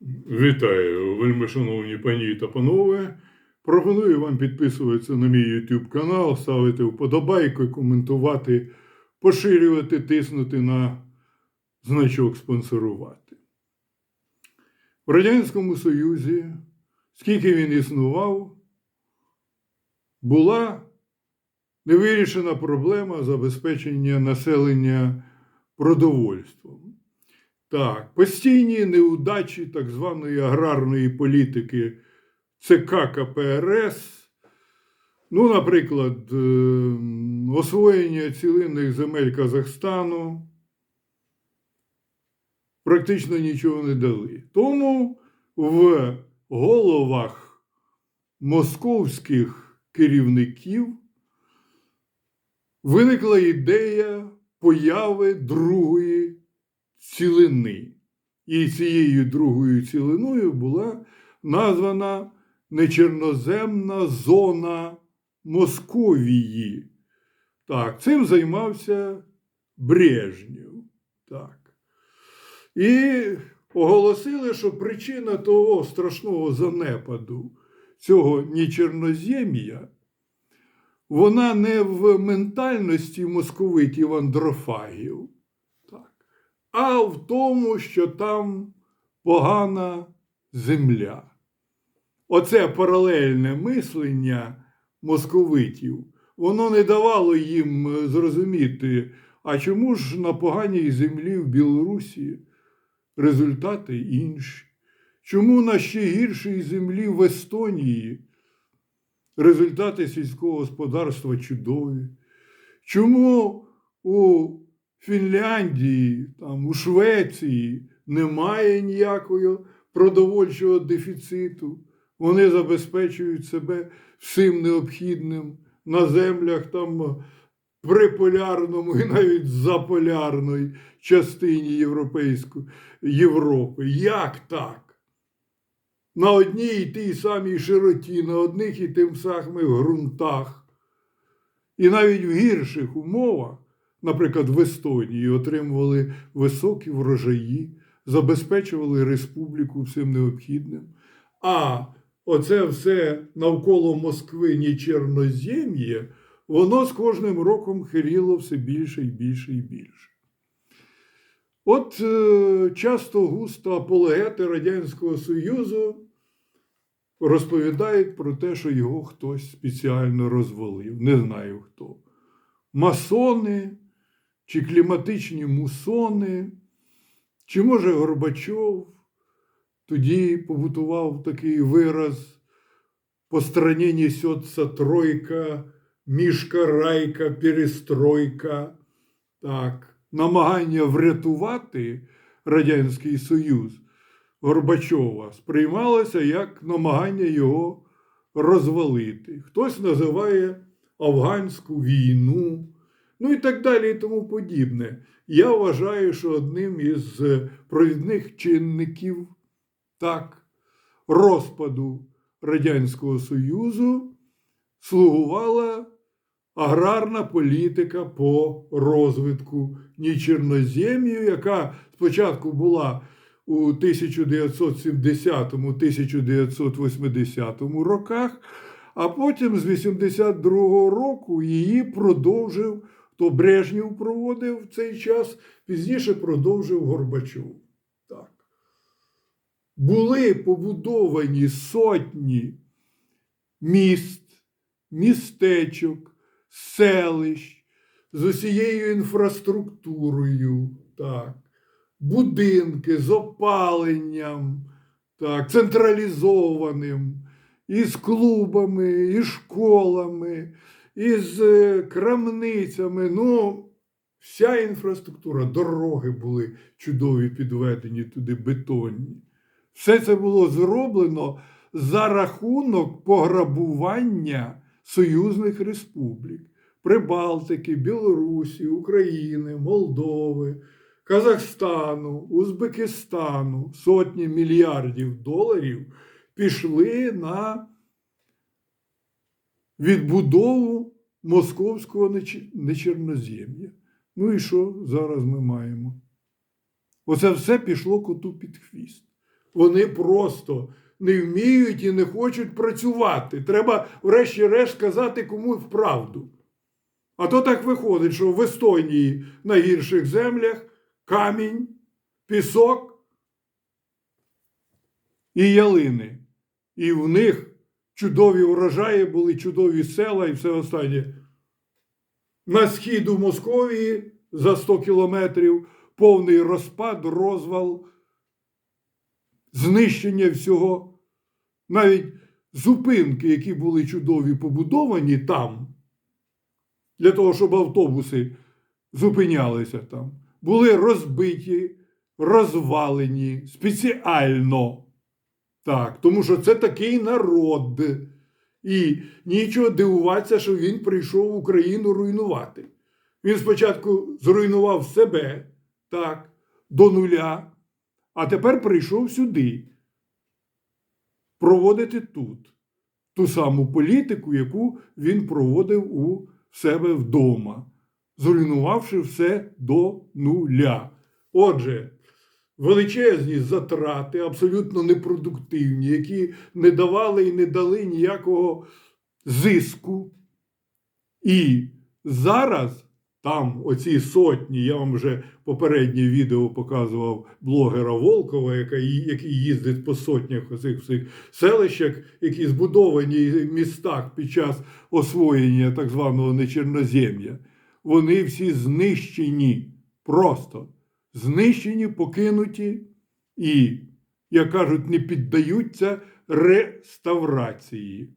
Вітаю, вельми шановні пані та панове. Пропоную вам підписуватися на мій YouTube канал, ставити вподобайку, коментувати, поширювати, тиснути на значок спонсорувати. В Радянському Союзі, скільки він існував, була невирішена проблема забезпечення населення продовольством. Так, постійні неудачі так званої аграрної політики ЦК КПРС, ну, наприклад, е, освоєння цілинних земель Казахстану практично нічого не дали. Тому в головах московських керівників виникла ідея появи другої цілини. І цією другою цілиною була названа нечерноземна зона Московії. Так, цим займався Брежнєв. Так. І оголосили, що причина того страшного занепаду цього нічернозем'я, вона не в ментальності московитів андрофагів а в тому, що там погана земля. Оце паралельне мислення московитів, воно не давало їм зрозуміти, а чому ж на поганій землі в Білорусі результати інші? Чому на ще гіршій землі в Естонії результати сільського господарства чудові? Чому у Фінляндії, там, у Швеції немає ніякого продовольчого дефіциту. Вони забезпечують себе всім необхідним на землях там приполярному і навіть заполярної частині Європейської Європи. Як так? На одній і тій самій широті, на одних і тим самих ґрунтах, і навіть в гірших умовах наприклад, в Естонії отримували високі врожаї, забезпечували республіку всім необхідним. А оце все навколо Москви ні Чорнозем'є, воно з кожним роком хиріло все більше і більше і більше. От е, часто густо апологети Радянського Союзу розповідають про те, що його хтось спеціально розвалив. Не знаю хто. Масони чи кліматичні мусони, чи, може, Горбачов тоді побутував такий вираз по страні несеться тройка, мішка, райка, перестройка. Так, намагання врятувати Радянський Союз Горбачова сприймалося як намагання його розвалити. Хтось називає афганську війну ну і так далі, і тому подібне. Я вважаю, що одним із е, провідних чинників так, розпаду Радянського Союзу слугувала аграрна політика по розвитку Нічернозем'ю, яка спочатку була у 1970-1980 роках, а потім з 82-го року її продовжив то Брежнєв проводив в цей час, пізніше продовжив Горбачов. Так. Були побудовані сотні міст, містечок, селищ з усією інфраструктурою, так, будинки з опаленням, так, централізованим, із клубами, і школами із е, крамницями. Ну, вся інфраструктура, дороги були чудові підведені туди, бетонні. Все це було зроблено за рахунок пограбування союзних республік Прибалтики, Білорусі, України, Молдови, Казахстану, Узбекистану. Сотні мільярдів доларів пішли на відбудову московського нечернозем'я. Ну і що зараз ми маємо? Оце все пішло коту під хвіст. Вони просто не вміють і не хочуть працювати. Треба, врешті-решт, сказати кому вправду. А то так виходить, що в Естонії на гірших землях камінь, пісок і ялини. І в них чудові врожаї були, чудові села і все останнє. На схід у Московії за 100 кілометрів повний розпад, розвал, знищення всього. Навіть зупинки, які були чудові побудовані там, для того, щоб автобуси зупинялися там, були розбиті, розвалені спеціально. Так, тому що це такий народ. І нічого дивуватися, що він прийшов Україну руйнувати. Він спочатку зруйнував себе так, до нуля, а тепер прийшов сюди проводити тут ту саму політику, яку він проводив у себе вдома, зруйнувавши все до нуля. Отже, величезні затрати, абсолютно непродуктивні, які не давали і не дали ніякого зиску. І зараз там оці сотні, я вам вже попереднє відео показував блогера Волкова, який їздить по сотнях оцих всіх селищах, які збудовані в містах під час освоєння так званого нечернозем'я. Вони всі знищені, просто знищені, покинуті і, як кажуть, не піддаються реставрації.